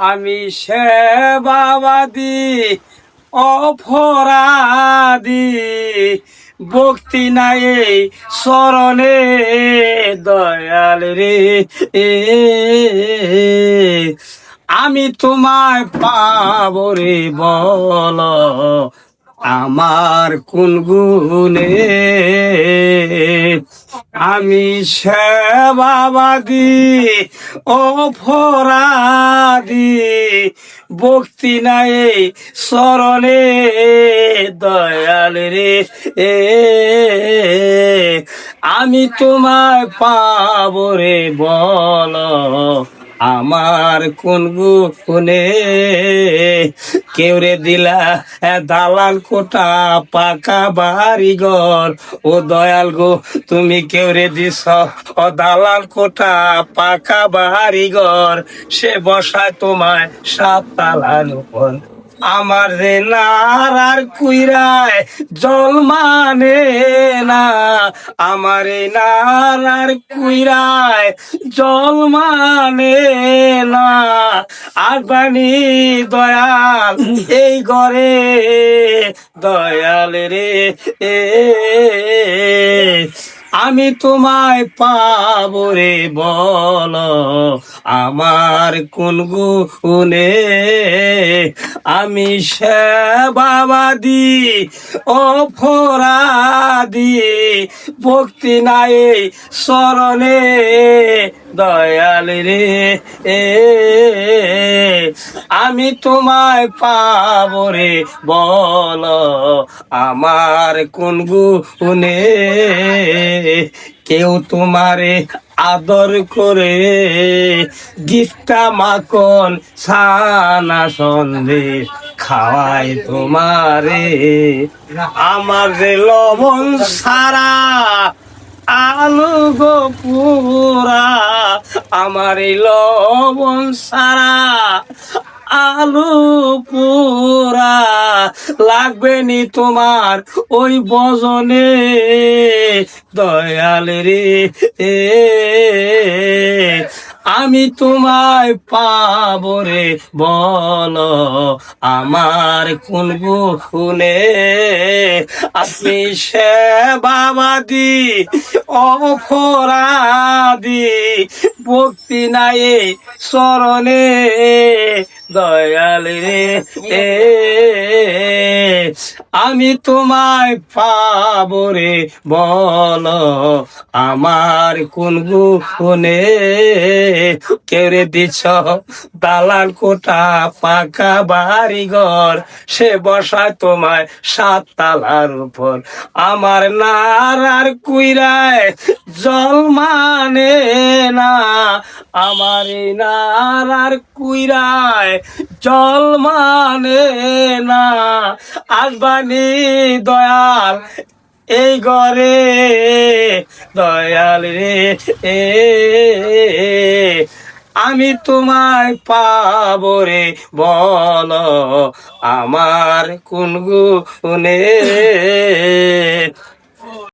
আমি সে বাবাদি অপরাধী। ভক্তি নাই স্মরণে দয়াল রে। আমি তোমায় পাব রে বল। আমার কোন গুণে? আমি সেবাবাদি অপরাধী। ভক্তি নাই স্মরণে, দয়াল রে। এ আমি তোমায় পাব রে বল। আমার কোন গুনে কেউ রে দিলা দালাল কোটা পাকা বাড়ি ঘর ও দয়াল গো, তুমি কেউরে দিস ও দালাল কোটা পাকা বাড়ি ঘর সে বসায় তোমায় সাত তালার উপর। আমার রে নারার কুইরায় জল মানে না। আমার এই নারার কুইরায় জল মানে না। আগানি দয়াল, এই ঘরে দয়াল রে। এ আমি তোমায় পাব রে বল, আমার কোন গুণে? আমি সে বাবা দি সেবাবাদি দি ভক্তি নাই স্মরণে। দয়াল রে, এ, আমি তোমায় পাব রে, বল আমার কোন গুনে কেউ তোমারে আদর করে গিফটা মাখন সানা সন্দেশ খাওয়াই তোমারে। আমার লবণ সারা আলু গো পুরা, আমার লবণ সারা আলু পুরা। লাগবে নি তোমার ওই বজনে, দয়াল রে। আমি তোমায় পাবরে বল আমার কোন গুণে? আপনি সে সেবাবাদি অপরাধী ভক্তি নাই, স্মরণে দয়াল। রে আমি তোমায় পাব রে বল, আমার কোন গুণে কেড়ে দিছ? দালাল কোটা পাকা বাড়ি ঘর সে বসায় তোমায় সাত তালার উপর। আমার নারার কুইরায় জল মানে আমার নারার কুইরায় জল মানে না। আসবানি দয়াল, এই ঘরে দয়াল রে। এ, আমি তোমায় পাব রে বল, আমার কোন গুণে?